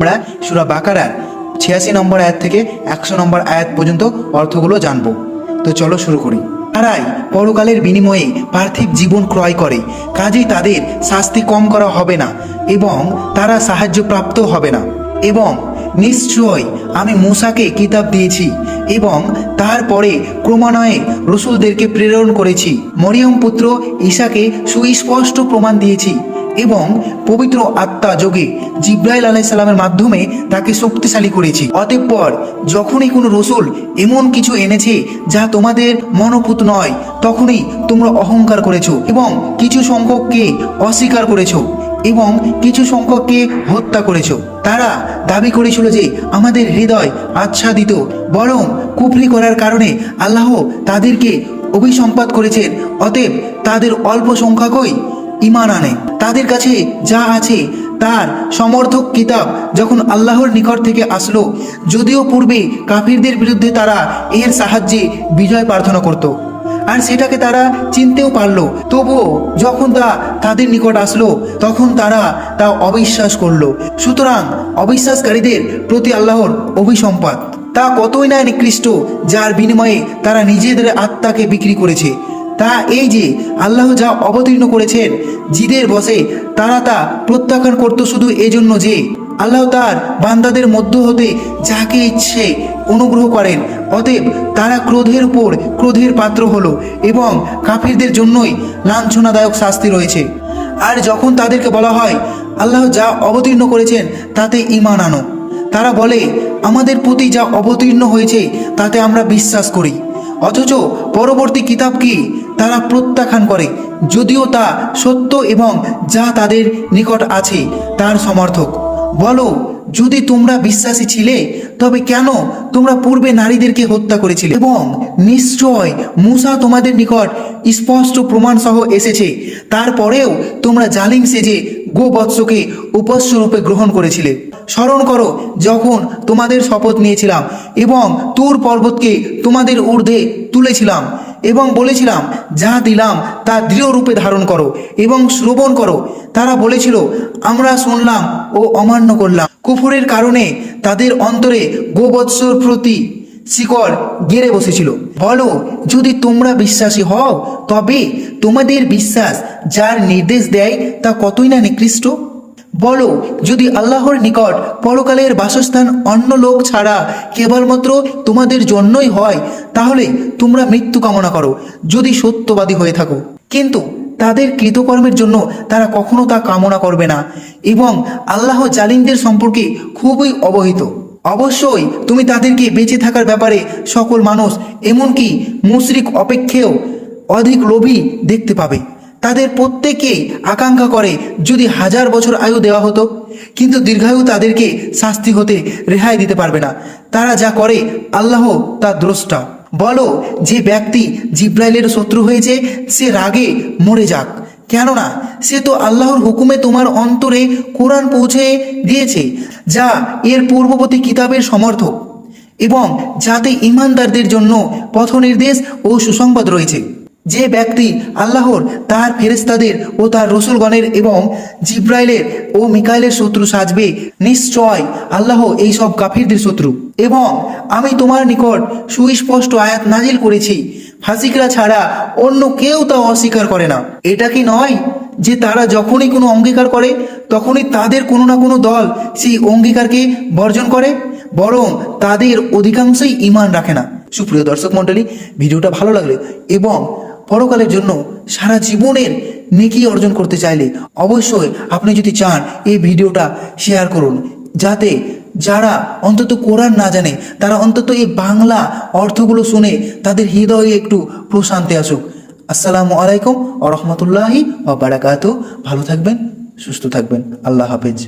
আমরা সুরা বাকারার ছিয়াশি নম্বর আয়াত থেকে একশো নম্বর আয়াত পর্যন্ত অর্থগুলো জানব। তো চলো শুরু করি। তারাই পরকালের বিনিময়ে পার্থিব জীবন ক্রয় করে, কাজেই তাদের শাস্তি কম করা হবে না এবং তারা সাহায্যপ্রাপ্ত হবে না। এবং নিশ্চয় আমি মূসাকে কিতাব দিয়েছি এবং তারপরে ক্রমান্বয়ে রসুলদেরকে প্রেরণ করেছি। মরিয়ম পুত্র ঈশাকে সুস্পষ্ট প্রমাণ দিয়েছি এবং পবিত্র আত্মা যোগে জিব্রাইল আলাইসাল্লামের মাধ্যমে তাকে শক্তিশালী করেছি। অতঃপর যখনই কোনো রসুল এমন কিছু এনেছে যা তোমাদের মনোপুত নয়, তখনই তোমরা অহংকার করেছ এবং কিছু সংখ্যককে অস্বীকার করেছ এবং কিছু সংখ্যককে হত্যা করেছ। তারা দাবি করেছিল যে আমাদের হৃদয় আচ্ছাদিত, বরং কুফরি করার কারণে আল্লাহ তাদেরকে অভিসম্পাদ করেছেন। অতএব তাদের অল্প সংখ্যকই ইমান আনে। তাদের কাছে যা আছে, তার সমর্থক কিতাব যখন আল্লাহর নিকট থেকে আসলো, যদিও পূর্বে কাফিরদের বিরুদ্ধে তারা এর সাহায্যে বিজয় প্রার্থনা করত। আর সেটাকে তারা চিনতেও পারল। তবুও যখন তা তাদের নিকট আসলো, তখন তারা তা অবিশ্বাস করল। সুতরাং অবিশ্বাসকারীদের প্রতি আল্লাহর অভিসম্পাদ তা কতই না নিকৃষ্ট, যার বিনিময়ে তারা নিজেদের আত্মাকে বিক্রি করেছে। তা এই যে আল্লাহ যা অবতীর্ণ করেছেন, জিদের বসে তারা তা প্রত্যাখ্যান করতো শুধু এজন্য যে আল্লাহ তার বান্দাদের মধ্য হতে যাকে ইচ্ছে অনুগ্রহ করেন। অতএব তারা ক্রোধের উপর ক্রোধের পাত্র হলো এবং কাফিরদের জন্যই লাঞ্ছনাদায়ক শাস্তি রয়েছে। আর যখন তাদেরকে বলা হয়, আল্লাহ যা অবতীর্ণ করেছেন, তাতে ইমান আনো। তারা বলে, আমাদের প্রতি যা অবতীর্ণ হয়েছে, তাতে আমরা বিশ্বাস করি। অথচ পরবর্তী কিতাব কি তারা প্রত্যাখ্যান করে, যদিও তা সত্য এবং যা তাদের নিকট আছে, তার সমর্থক। বলো, যদি তোমরা বিশ্বাসী ছিলে, তবে কেন তোমরা পূর্বে নারীদেরকে হত্যা করেছিলে? এবং নিশ্চয় মূসা তোমাদের নিকট স্পষ্ট প্রমাণ সহ এসেছে। তারপরেও তোমরা জালিম সেজে গোবৎসকে উপস্যরূপে গ্রহণ করেছিলে। স্মরণ করো যখন তোমাদের শপথ নিয়েছিলাম এবং তুর পর্বতকে তোমাদের ঊর্ধ্বে তুলেছিলাম এবং বলেছিলাম, যা দিলাম তা দৃঢ় রূপে ধারণ করো এবং শ্রবণ করো। তারা বলেছিল, আমরা শুনলাম ও অমান্য করলাম। কুফুরের কারণে তাদের অন্তরে গোবৎসর প্রতি শিকড় গেড়ে বসেছিল। বলো, যদি তোমরা বিশ্বাসী হও, তবে তোমাদের বিশ্বাস যার নির্দেশ দেয় তা কতই না নিকৃষ্ট? বলো, যদি আল্লাহর নিকট পরকালের বাসস্থান অন্য লোক ছাড়া কেবলমাত্র তোমাদের জন্যই হয়, তাহলে তোমরা মৃত্যু কামনা করো, যদি সত্যবাদী হয়ে থাকো। কিন্তু তাদের কৃতকর্মের জন্য তারা কখনো তা কামনা করবে না, এবং আল্লাহ জালিমদের সম্পর্কে খুবই অবহিত। অবশ্যই তুমি তাদেরকে বেঁচে থাকার ব্যাপারে সকল মানুষ, এমনকি মুশরিক অপেক্ষেও অধিক লোভী দেখতে পাবে। তাদের প্রত্যেকেই আকাঙ্ক্ষা করে যদি হাজার বছর আয়ু দেওয়া হতো, কিন্তু দীর্ঘায়ু তাদেরকে শাস্তি হতে রেহাই দিতে পারবে না। তারা যা করে, আল্লাহ তা দ্রষ্টা। বলো, যে ব্যক্তি জিব্রাইলের শত্রু হয়েছে, সে রাগে মরে যাক। কেননা, সে তো আল্লাহর হুকুমে তোমার অন্তরে কোরআন পৌঁছে দিয়েছে, যা এর পূর্ববর্তী কিতাবের সমর্থক। এবং যাতে ইমানদারদের জন্য পথনির্দেশ ও সুসংবাদ রয়েছে। যে ব্যক্তি আল্লাহর, তার ফেরেস্তাদের ও তার রসুলগণের এবং জিব্রাইলের ও মিকাইলের শত্রু সাজবে, নিশ্চয় আল্লাহ এই সব কাফিরদের শত্রু। এবং আমি তোমার নিকট সুস্পষ্ট আয়াত নাজিল করেছি ফাসিকরা ছাড়া অন্য কেউ তা অস্বীকার করে না। এটা কি নয় যে তারা যখনই কোনো অঙ্গীকার করে, তখনই তাদের কোনো না কোনো দল সেই অঙ্গীকারকে বর্জন করে, বরং তাদের অধিকাংশই ইমান রাখে না। সুপ্রিয় দর্শক মণ্ডলী, ভিডিওটা ভালো লাগলে এবং পরকালের জন্য সারা জীবনের নেকি অর্জন করতে চাইলে অবশ্যই আপনি যদি চান এই ভিডিওটা শেয়ার করুন, যাতে যারা অন্তত কোরআন না জানে, তারা অন্তত এই বাংলা অর্থগুলো শুনে তাদের হৃদয়ে একটু প্রশান্তি আসুক। আসসালামু আলাইকুম আ রহমতুল্লাহি বারাকাতু ভালো থাকবেন, সুস্থ থাকবেন। আল্লাহ হাফেজ।